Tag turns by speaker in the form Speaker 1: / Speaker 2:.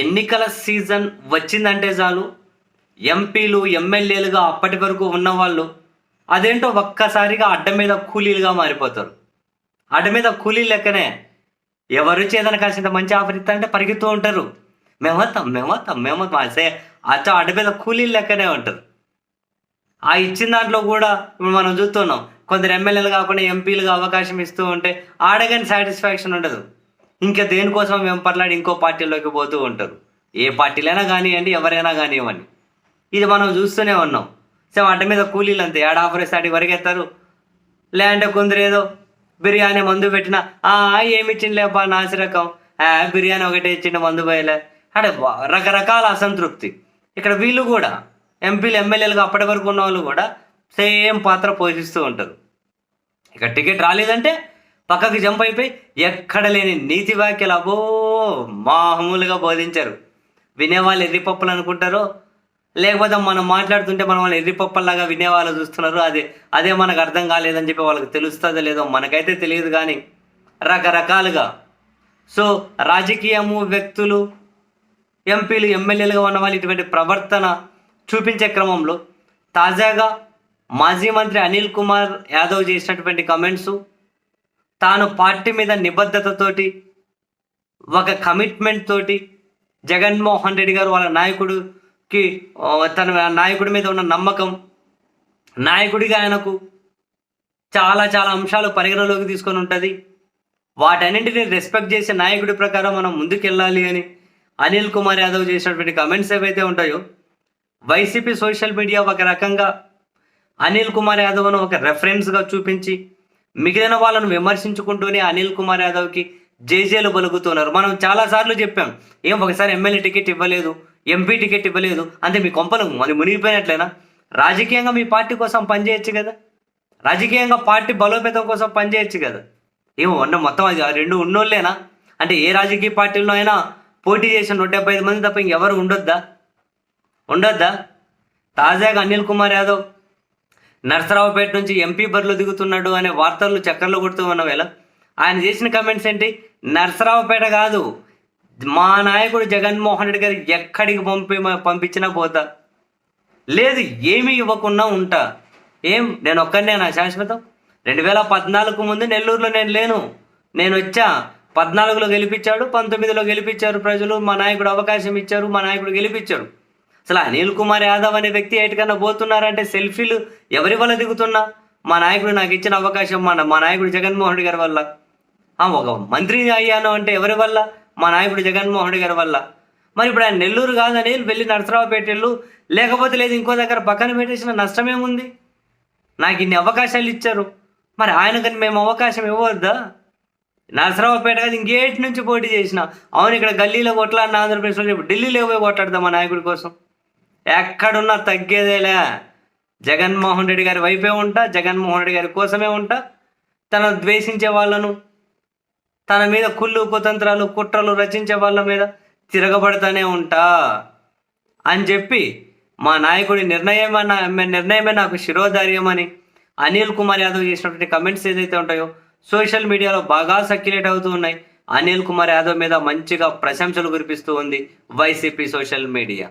Speaker 1: ఎన్నికల సీజన్ వచ్చిందంటే చాలు. ఎంపీలు ఎమ్మెల్యేలుగా అప్పటి వరకు ఉన్నవాళ్ళు అదేంటో ఒక్కసారిగా అడ్డ మీద కూలీలుగా మారిపోతారు. అడ్డ మీద కూలీ లెక్కనే ఎవరు చేదన కాసింత మంచి ఆఫర్ ఇస్తారంటే పరిగెత్తూ ఉంటారు. మేమొత్తాం మేమొత్తాం మేమొత్తాం అసే అచ్చ అడ్డ మీద కూలీ లెక్కనే ఉంటారు. ఆ ఇచ్చిన దాంట్లో కూడా ఇప్పుడు మనం చూస్తున్నాం. కొందరు ఎమ్మెల్యేలు కాకుండా ఎంపీలుగా అవకాశం ఇస్తూ ఉంటే ఆడగాని సాటిస్ఫాక్షన్ ఉండదు. ఇంకా దేనికోసం వెంపర్లాడి ఇంకో పార్టీలోకి పోతూ ఉంటారు ఏ పార్టీలైనా కానివ్వండి ఎవరైనా కానివ్వండి. ఇది మనం చూస్తూనే ఉన్నాం. సో వాటి మీద కూలీలు అంతే. ఏడ ఆఫర్ ఇస్తే వరకెత్తారు లేదంటే కొందరేదో బిర్యానీ మందు పెట్టిన "ఆ, ఏమి లేపా నాసిరకం. ఆ, బిర్యానీ ఒకటే ఇచ్చిండు మందు పోయలే. అంటే రకరకాల అసంతృప్తి. ఇక్కడ వీళ్ళు కూడా ఎంపీలు ఎమ్మెల్యేలుగా అప్పటి వరకు ఉన్న వాళ్ళు కూడా సేమ్ పాత్ర పోషిస్తూ ఉంటారు. ఇక టికెట్ రాలేదంటే పక్కకు జంప్ అయిపోయి ఎక్కడ లేని నీతి వ్యాఖ్యలు అబో మామూలుగా బోధించారు. వినేవాళ్ళు ఎర్రిపప్పులు అనుకుంటారో? లేకపోతే మనం మాట్లాడుతుంటే మనం వాళ్ళు ఎర్రిపప్పల్లాగా వినేవాళ్ళు చూస్తున్నారు. అదే అదే మనకు అర్థం కాలేదని చెప్పి వాళ్ళకి తెలుస్తుందో లేదో మనకైతే తెలియదు కానీ రకరకాలుగా. సో రాజకీయము వ్యక్తులు ఎంపీలు ఎమ్మెల్యేలుగా ఉన్న వాళ్ళు ఇటువంటి ప్రవర్తన చూపించే క్రమంలో తాజాగా మాజీ మంత్రి అనిల్ కుమార్ యాదవ్ చేసినటువంటి కమెంట్స్ తాను పార్టీ మీద నిబద్ధతతోటి ఒక కమిట్మెంట్ తోటి జగన్మోహన్ రెడ్డి గారు వాళ్ళ నాయకుడికి తన నాయకుడి మీద ఉన్న నమ్మకం నాయకుడిగా ఆయనకు చాలా చాలా అంశాలు పరిగణలోకి తీసుకొని ఉంటుంది. వాటన్నింటినీ రెస్పెక్ట్ చేసే నాయకుడి ప్రకారం మనం ముందుకెళ్ళాలి అని అనిల్ కుమార్ యాదవ్ చేసినటువంటి కమెంట్స్ ఏవైతే ఉంటాయో వైసీపీ సోషల్ మీడియా ఒక రకంగా అనిల్ కుమార్ యాదవ్ను ఒక రెఫరెన్స్గా చూపించి మిగిలిన వాళ్ళను విమర్శించుకుంటూనే అనిల్ కుమార్ యాదవ్కి జేజేలు పలుకుతున్నారు మనం చాలాసార్లు చెప్పాం ఏం ఒకసారి ఎమ్మెల్యే టికెట్ ఇవ్వలేదు ఎంపీ టికెట్ ఇవ్వలేదు అంటే మీ కొంపలు మరి మునిగిపోయినట్లేనా? రాజకీయంగా మీ పార్టీ కోసం పనిచేయచ్చు కదా? రాజకీయంగా పార్టీ బలోపేతం కోసం పనిచేయచ్చు కదా? ఏమో ఉన్న మొత్తం అది రెండు ఉన్నోళ్ళేనా? అంటే ఏ రాజకీయ పార్టీలో అయినా పోటీ చేసిన నూట డెబ్బై ఐదు మంది తప్ప ఇంకెవరు ఉండొద్దా? ఉండొద్దా? తాజాగా అనిల్ కుమార్ యాదవ్ నర్సరావుపేట నుంచి ఎంపీ బరిలో దిగుతున్నాడు అనే వార్తలు చక్కర్లు కొడుతూ ఉన్న వేళ ఆయన చేసిన కమెంట్స్ ఏంటి? నర్సరావుపేట కాదు. మా నాయకుడు జగన్మోహన్ రెడ్డి గారు ఎక్కడికి పంపి పంపించినా పోతా. లేదు ఏమీ ఇవ్వకుండా ఉంటా. ఏం? నేను ఒక్కనే నా శాశ్వతం. రెండు వేల పద్నాలుగు ముందు నెల్లూరులో నేను లేను. నేను వచ్చా. పద్నాలుగులో గెలిపించాడు పంతొమ్మిదిలో గెలిపించారు ప్రజలు. మా నాయకుడు అవకాశం ఇచ్చారు మా నాయకుడు గెలిపించాడు. అసలు అనిల్ కుమార్ యాదవ్ అనే వ్యక్తి ఎటుకన్నా పోతున్నారంటే సెల్ఫీలు ఎవరి వల్ల దిగుతున్నా? మా నాయకుడు నాకు ఇచ్చిన అవకాశం మన మా నాయకుడు జగన్మోహన్ రెడ్డి గారి వల్ల. ఆ, ఒక మంత్రి అయ్యాను అంటే ఎవరి వల్ల? మా నాయకుడు జగన్మోహన్ రెడ్డి గారి వల్ల. మరి ఇప్పుడు ఆయన నెల్లూరు కాదని వెళ్ళి నరసరావుపేట వెళ్ళు. లేకపోతే లేదు ఇంకో దగ్గర పక్కన పెట్టేసిన నష్టమేముంది నాకు ఇన్ని అవకాశాలు ఇచ్చారు. మరి ఆయనకని మేము అవకాశం ఇవ్వద్దా నరసరావుపేట కాదు ఇంకేటి నుంచి పోటీ చేసిన? అవును ఇక్కడ గల్లీలో కొట్లాడిన ఆంధ్రప్రదేశ్లో ఇప్పుడు ఢిల్లీలో పోయి కొట్లాడదాం మా నాయకుడి కోసం. ఎక్కడున్నా తగ్గేదేలే. జగన్మోహన్ రెడ్డి గారి వైపే ఉంటా జగన్మోహన్ రెడ్డి గారి కోసమే ఉంటా. తనను ద్వేషించే వాళ్ళను తన మీద కుళ్ళు కుతంత్రాలు కుట్రలు రచించే వాళ్ళ మీద తిరగబడతానే ఉంటా. అని చెప్పి మా నాయకుడి నిర్ణయం నిర్ణయమే నాకు శిరోధార్యమని అనిల్ కుమార్ యాదవ్ చేసినటువంటి కమెంట్స్ ఏదైతే ఉంటాయో సోషల్ మీడియాలో బాగా సర్క్యులేట్ అవుతూ ఉన్నాయి. అనిల్ కుమార్ యాదవ్ మీద మంచిగా ప్రశంసలు కురిపిస్తూ ఉంది వైసీపీ సోషల్ మీడియా.